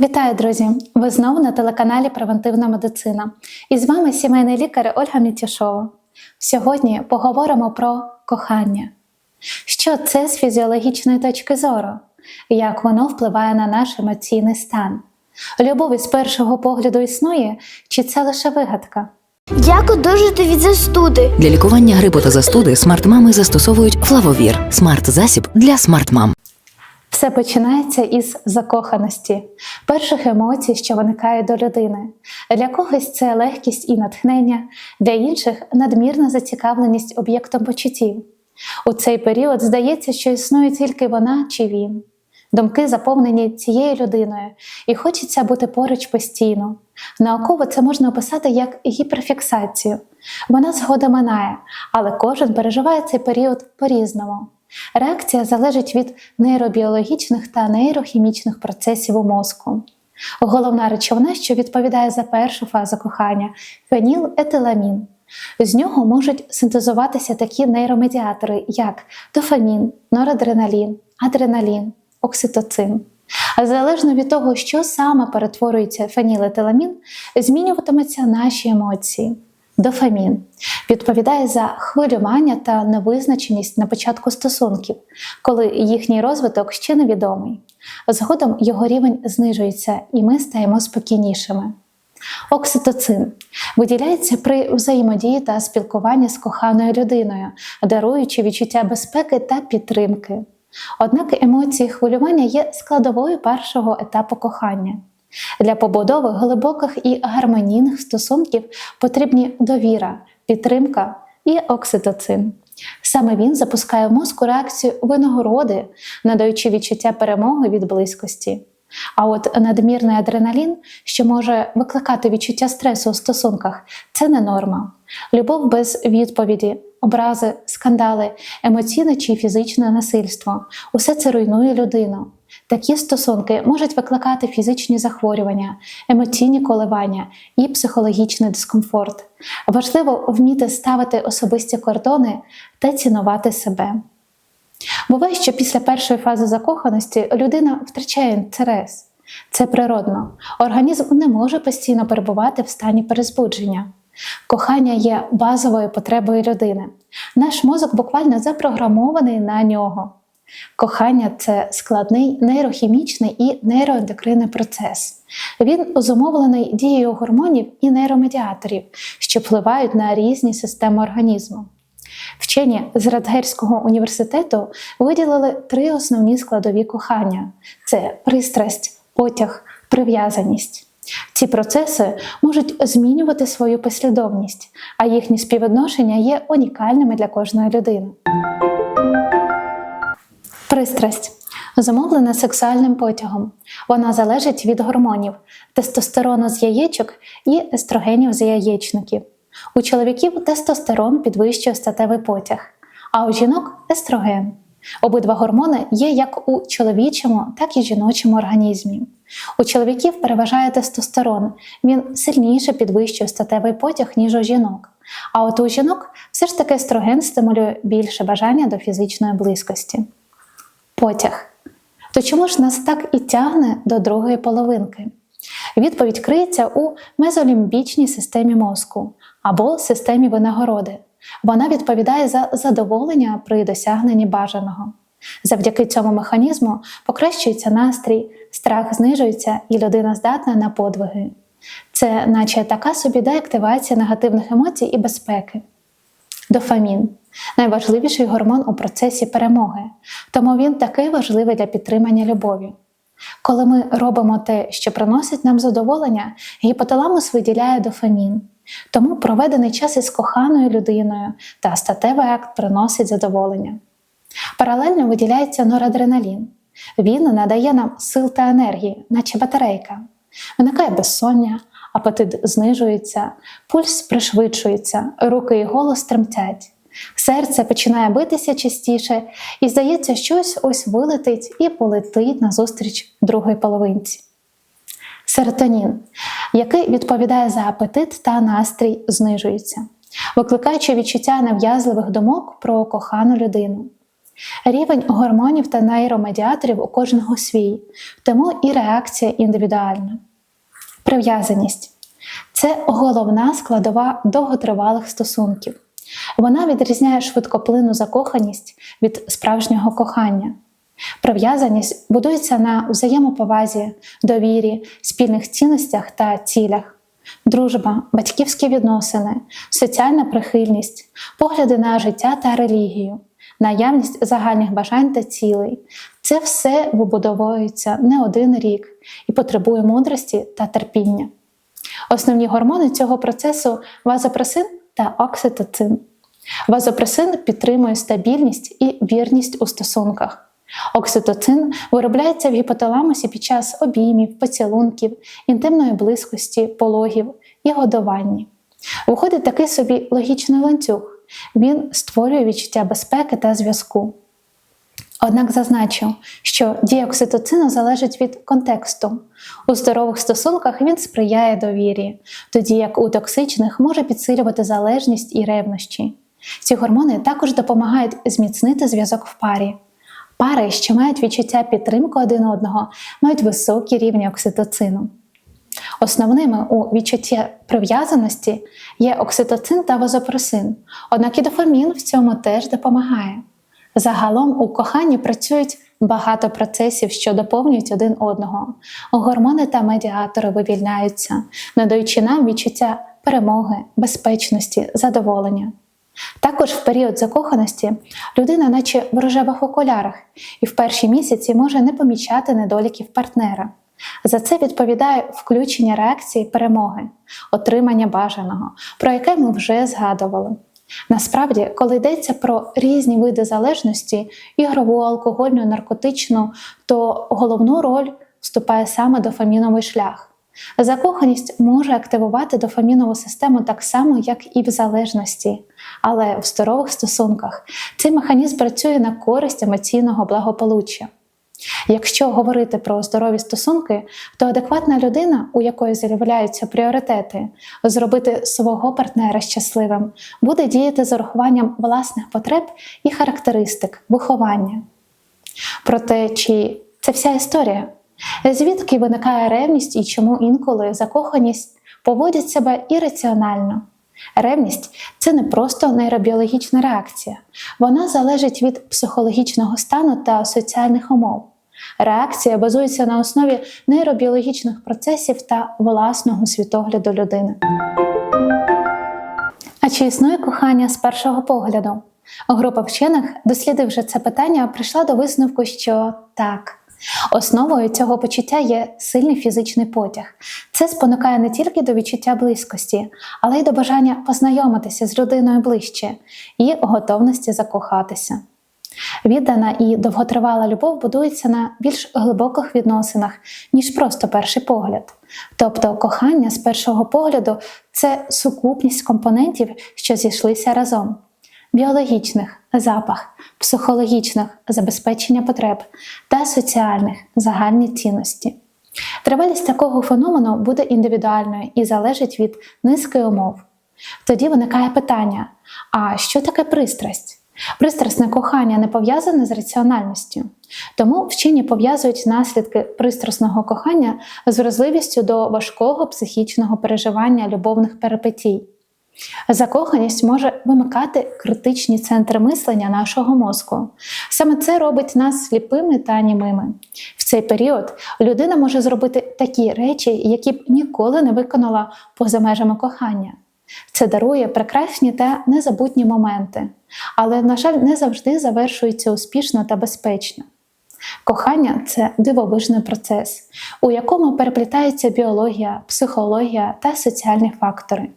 Вітаю, друзі! Ви знову на телеканалі Превентивна медицина. І з вами сімейний лікар Ольга Мітяшова. Сьогодні поговоримо про кохання. Що це з фізіологічної точки зору? Як воно впливає на наш емоційний стан? Любов із першого погляду існує, чи це лише вигадка? Як одужати від застуди? Для лікування грипу та застуди смарт-мами застосовують флавовір смарт-засіб для смарт-мам. Все починається із закоханості, перших емоцій, що виникають до людини. Для когось це легкість і натхнення, для інших надмірна зацікавленість об'єктом почуттів. У цей період здається, що існує тільки вона чи він. Думки заповнені цією людиною, і хочеться бути поруч постійно. Науково це можна описати як гіперфіксацію. Вона згодом минає, але кожен переживає цей період по-різному. Реакція залежить від нейробіологічних та нейрохімічних процесів у мозку. Головна речовина, що відповідає за першу фазу кохання фенілетиламін. З нього можуть синтезуватися такі нейромедіатори, як дофамін, норадреналін, адреналін, окситоцин. Залежно від того, що саме перетворюється фенілетиламін, змінюватимуться наші емоції. Дофамін відповідає за хвилювання та невизначеність на початку стосунків, коли їхній розвиток ще невідомий. Згодом його рівень знижується, і ми стаємо спокійнішими. Окситоцин виділяється при взаємодії та спілкуванні з коханою людиною, даруючи відчуття безпеки та підтримки. Однак емоції хвилювання є складовою першого етапу кохання. Для побудови глибоких і гармонійних стосунків потрібні довіра, підтримка і окситоцин. Саме він запускає в мозку реакцію винагороди, надаючи відчуття перемоги від близькості. А от надмірний адреналін, що може викликати відчуття стресу у стосунках, це не норма. Любов без відповіді, образи, скандали, емоційне чи фізичне насильство усе це руйнує людину. Такі стосунки можуть викликати фізичні захворювання, емоційні коливання і психологічний дискомфорт. Важливо вміти ставити особисті кордони та цінувати себе. Буває, що після першої фази закоханості людина втрачає інтерес. Це природно. Організм не може постійно перебувати в стані перезбудження. Кохання є базовою потребою людини. Наш мозок буквально запрограмований на нього. Кохання це складний нейрохімічний і нейроендокринний процес. Він зумовлений дією гормонів і нейромедіаторів, що впливають на різні системи організму. Вчені з Радгерського університету виділили три основні складові кохання: це пристрасть, потяг, прив'язаність. Ці процеси можуть змінювати свою послідовність, а їхні співвідношення є унікальними для кожної людини. Пристрасть замовлена сексуальним потягом. Вона залежить від гормонів тестостерону з яєчок і естрогенів з яєчників. У чоловіків тестостерон підвищує статевий потяг, а у жінок естроген. Обидва гормони є як у чоловічому, так і жіночому організмі. У чоловіків переважає тестостерон, він сильніше підвищує статевий потяг, ніж у жінок. А от у жінок все ж таки естроген стимулює більше бажання до фізичної близькості. Потяг. То чому ж нас так і тягне до другої половинки? Відповідь криється у мезолімбічній системі мозку або системі винагороди. Вона відповідає за задоволення при досягненні бажаного. Завдяки цьому механізму покращується настрій, страх знижується і людина здатна на подвиги. Це, наче така собі деактивація негативних емоцій і безпеки. Дофамін найважливіший гормон у процесі перемоги, тому він такий важливий для підтримання любові. Коли ми робимо те, що приносить нам задоволення, гіпоталамус виділяє дофамін. Тому проведений час із коханою людиною та статевий акт приносить задоволення. Паралельно виділяється норадреналін. Він надає нам сил та енергії, наче батарейка. Виникає безсоння, апетит знижується, пульс пришвидшується, руки і голос тремтять. Серце починає битися частіше, і здається, щось ось вилетить і полетить назустріч другої половинці. Серотонін, який відповідає за апетит та настрій, знижується, викликаючи відчуття нав'язливих думок про кохану людину. Рівень гормонів та нейромедіаторів у кожного свій, тому і реакція індивідуальна. Прив'язаність це головна складова довготривалих стосунків. Вона відрізняє швидкоплинну закоханість від справжнього кохання. Прив'язаність будується на взаємоповазі, довірі, спільних цінностях та цілях. Дружба, батьківські відносини, соціальна прихильність, погляди на життя та релігію, наявність загальних бажань та цілей це все вибудовується не один рік і потребує мудрості та терпіння. Основні гормони цього процесу вазопресин та окситоцин. Вазопресин підтримує стабільність і вірність у стосунках. Окситоцин виробляється в гіпоталамусі під час обіймів, поцілунків, інтимної близькості, пологів і годування. Виходить такий собі логічний ланцюг. Він створює відчуття безпеки та зв'язку. Однак зазначу, що дія окситоцину залежить від контексту. У здорових стосунках він сприяє довірі, тоді як у токсичних може підсилювати залежність і ревнощі. Ці гормони також допомагають зміцнити зв'язок в парі. Пари, що мають відчуття підтримки один одного, мають високі рівні окситоцину. Основними у відчутті прив'язаності є окситоцин та вазопресин, однак і дофамін в цьому теж допомагає. Загалом у коханні працюють багато процесів, що доповнюють один одного. Гормони та медіатори вивільняються, надаючи нам відчуття перемоги, безпечності, задоволення. Також в період закоханості людина, наче в рожевих окулярах, і в перші місяці може не помічати недоліків партнера. За це відповідає включення реакції перемоги, отримання бажаного, про яке ми вже згадували. Насправді, коли йдеться про різні види залежності ігрову, алкогольну, наркотичну, то головну роль вступає саме дофаміновий шлях. Закоханість може активувати дофамінову систему так само, як і в залежності, але в здорових стосунках цей механізм працює на користь емоційного благополуччя. Якщо говорити про здорові стосунки, то адекватна людина, у якої з'являються пріоритети, зробити свого партнера щасливим, буде діяти з урахуванням власних потреб і характеристик, виховання. Проте, чи це вся історія? Звідки виникає ревність і чому інколи закоханість поводять себе ірраціонально? Ревність це не просто нейробіологічна реакція, вона залежить від психологічного стану та соціальних умов. Реакція базується на основі нейробіологічних процесів та власного світогляду людини. А чи існує кохання з першого погляду? Група вчених, дослідивши це питання, прийшла до висновку, що так. Основою цього почуття є сильний фізичний потяг. Це спонукає не тільки до відчуття близькості, але й до бажання познайомитися з людиною ближче і готовності закохатися. Віддана і довготривала любов будується на більш глибоких відносинах, ніж просто перший погляд. Тобто кохання з першого погляду це сукупність компонентів, що зійшлися разом біологічних запах, психологічних забезпечення потреб та соціальних загальні цінності. Тривалість такого феномену буде індивідуальною і залежить від низки умов. Тоді виникає питання: а що таке пристрасть? Пристрасне кохання не пов'язане з раціональністю, тому вчені пов'язують наслідки пристрасного кохання з вразливістю до важкого психічного переживання любовних перипетій. Закоханість може вимикати критичні центри мислення нашого мозку. Саме це робить нас сліпими та німими. В цей період людина може зробити такі речі, які б ніколи не виконала поза межами кохання. Це дарує прекрасні та незабутні моменти, але, на жаль, не завжди завершується успішно та безпечно. Кохання це дивовижний процес, у якому переплітаються біологія, психологія та соціальні фактори.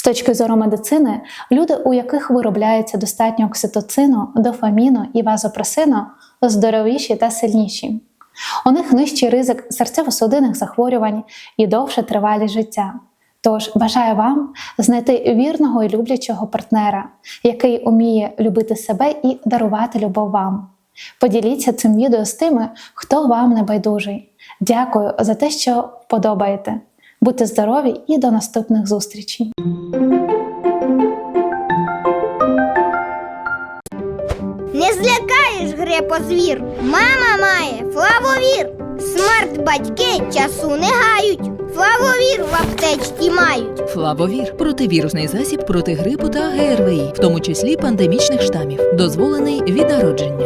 З точки зору медицини, люди, у яких виробляється достатньо окситоцину, дофаміну і вазопресину, здоровіші та сильніші. У них нижчий ризик серцево-судинних захворювань і довше тривалість життя. Тож бажаю вам знайти вірного і люблячого партнера, який уміє любити себе і дарувати любов вам. Поділіться цим відео з тими, хто вам не байдужий. Дякую за те, що подобаєте. Будьте здорові і до наступних крепозвір. Мама має флавовір. Смарт батьки часу не гають. Флавовір в аптечці мають. Флавовір противірусний засіб проти грипу та ГРВІ, в тому числі пандемічних штамів, дозволений від народження.